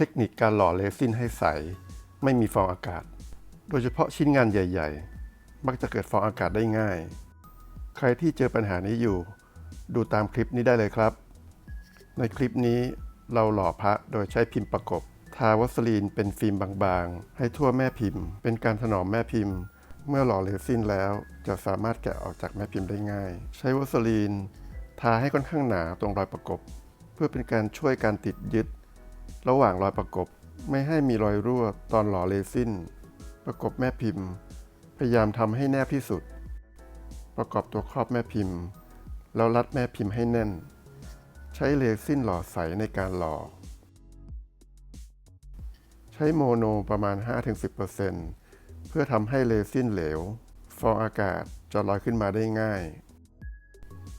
ทคนิคการหล่อเรซินให้ใส ไม่มีฟองอากาศ โดยเฉพาะชิ้นงานใหญ่ ๆ มักจะเกิดฟองอากาศได้ง่าย ใครที่เจอปัญหานี้อยู่ ดูตามคลิปนี้ได้เลยครับ ในคลิปนี้เราหล่อพระโดยใช้พิมพ์ประกบ ทาวัสลีนเป็นฟิล์มบางๆ ให้ทั่วแม่พิมพ์ เป็นการถนอมแม่พิมพ์ เมื่อหล่อเรซินแล้วจะสามารถแกะออกจากแม่พิมพ์ได้ง่าย ใช้วัสลีน ทาให้ค่อนข้างหนาตรงรอยประกบ เพื่อเป็นการช่วยการติดยึด ระหว่างรอยประกบไม่ให้มีรอยรั่วตอนหล่อเรซินประกบแม่พิมพ์ พยายามทำให้แนบที่สุด ประกอบตัวครอบแม่พิมพ์ แล้วรัดแม่พิมพ์ให้แน่น ใช้เรซินหล่อใสในการหล่อ ใช้โมโนประมาณ 5-10%เพื่อทำให้เรซินเหลว ฟองอากาศจะลอยขึ้นมาได้ง่าย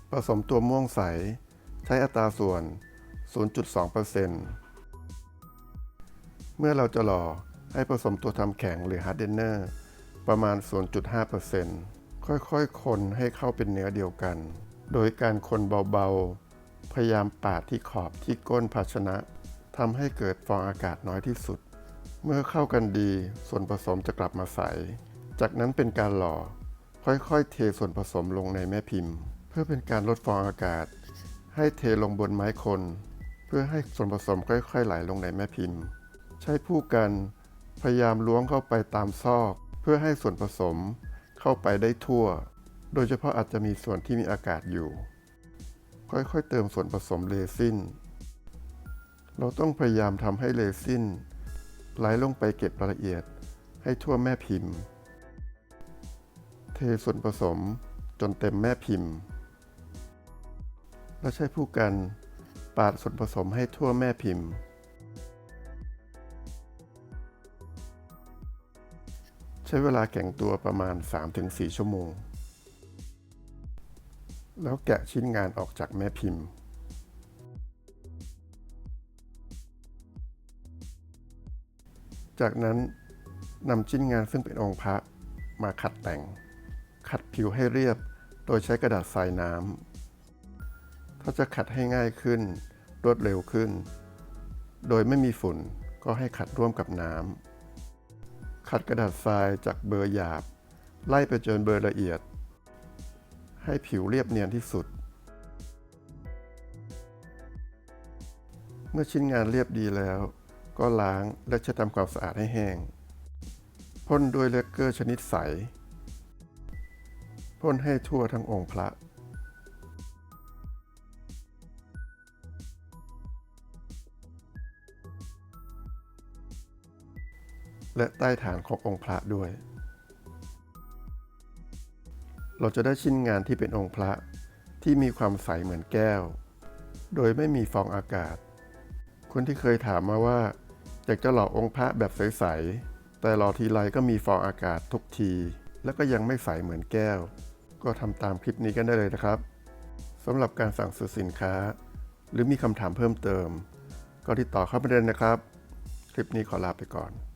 ผสมตัวม่วงใส ใช้อัตราส่วน 0.2% เมื่อเราจะหล่อให้ผสมตัวทำแข็งหรือฮาร์ดเดนเนอร์ประมาณ 0.5%ค่อยๆคนให้เข้าเป็นเนื้อเดียวกัน โดยการคนเบาๆ พยายามปาดที่ขอบที่ก้นภาชนะทำให้เกิดฟองอากาศน้อยที่สุด เมื่อเข้ากันดี ส่วนผสมจะกลับมาใส จากนั้นเป็นการหล่อ ค่อยๆ เทส่วนผสมลงในแม่พิมพ์ เพื่อเป็นการลดฟองอากาศ ให้เทลงบนไม้คน เพื่อให้ส่วนผสมค่อย ๆ ไหลลงในแม่พิมพ์ ใช้ผู้กันพยายามล้วงเข้าไปตามซอก เพื่อให้ส่วนผสมเข้าไปได้ทั่ว โดยเฉพาะอาจจะมีส่วนที่มีอากาศอยู่ ค่อยๆเติมส่วนผสมเรซินเราต้องพยายามทำให้เรซินไหลลงไปเก็บรายละเอียดให้ทั่วแม่พิมพ์ เทส่วนผสมจนเต็มแม่พิมพ์ และใช้ผู้กันปาดส่วนผสมให้ทั่วแม่พิมพ์ ช้เวลาแข็งตัวประมาณ 3-4 ชั่วโมง แล้วแกะชิ้นงานออกจากแม่พิมพ์จากนั้นนำชิ้นงานซึ่งเป็นองค์พระมาขัดแต่ง ขัดผิวให้เรียบโดยใช้กระดาษทรายน้ำถ้าจะขัดให้ง่ายขึ้น รวดเร็วขึ้น โดยไม่มีฝุ่นก็ให้ขัดร่วมกับน้ำ ขัดกระดาษทรายจากเบอร์หยาบ ไล่ไปจนเบอร์ละเอียด ให้ผิวเรียบเนียนที่สุด เมื่อชิ้นงานเรียบดีแล้ว ก็ล้างและเช็ดทำความสะอาดให้แห้งพ่นด้วยเลกเกอร์ชนิดใสพ่นให้ทั่วทั้งองค์พระ และใต้ฐานขององค์พระด้วย เราจะได้ชิ้นงานที่เป็นองค์พระที่มีความใสเหมือนแก้ว โดยไม่มีฟองอากาศ คนที่เคยถามมาว่าอยากจะหล่อองค์พระแบบใสๆ แต่หล่อทีไรก็มีฟองอากาศทุกที แล้วก็ยังไม่ใสเหมือนแก้ว ก็ทำตามคลิปนี้กันได้เลยนะครับสำหรับการสั่งซื้อสินค้า หรือมีคำถามเพิ่มเติม ก็ติดต่อเข้ามาได้นะครับ คลิปนี้ขอลาไปก่อน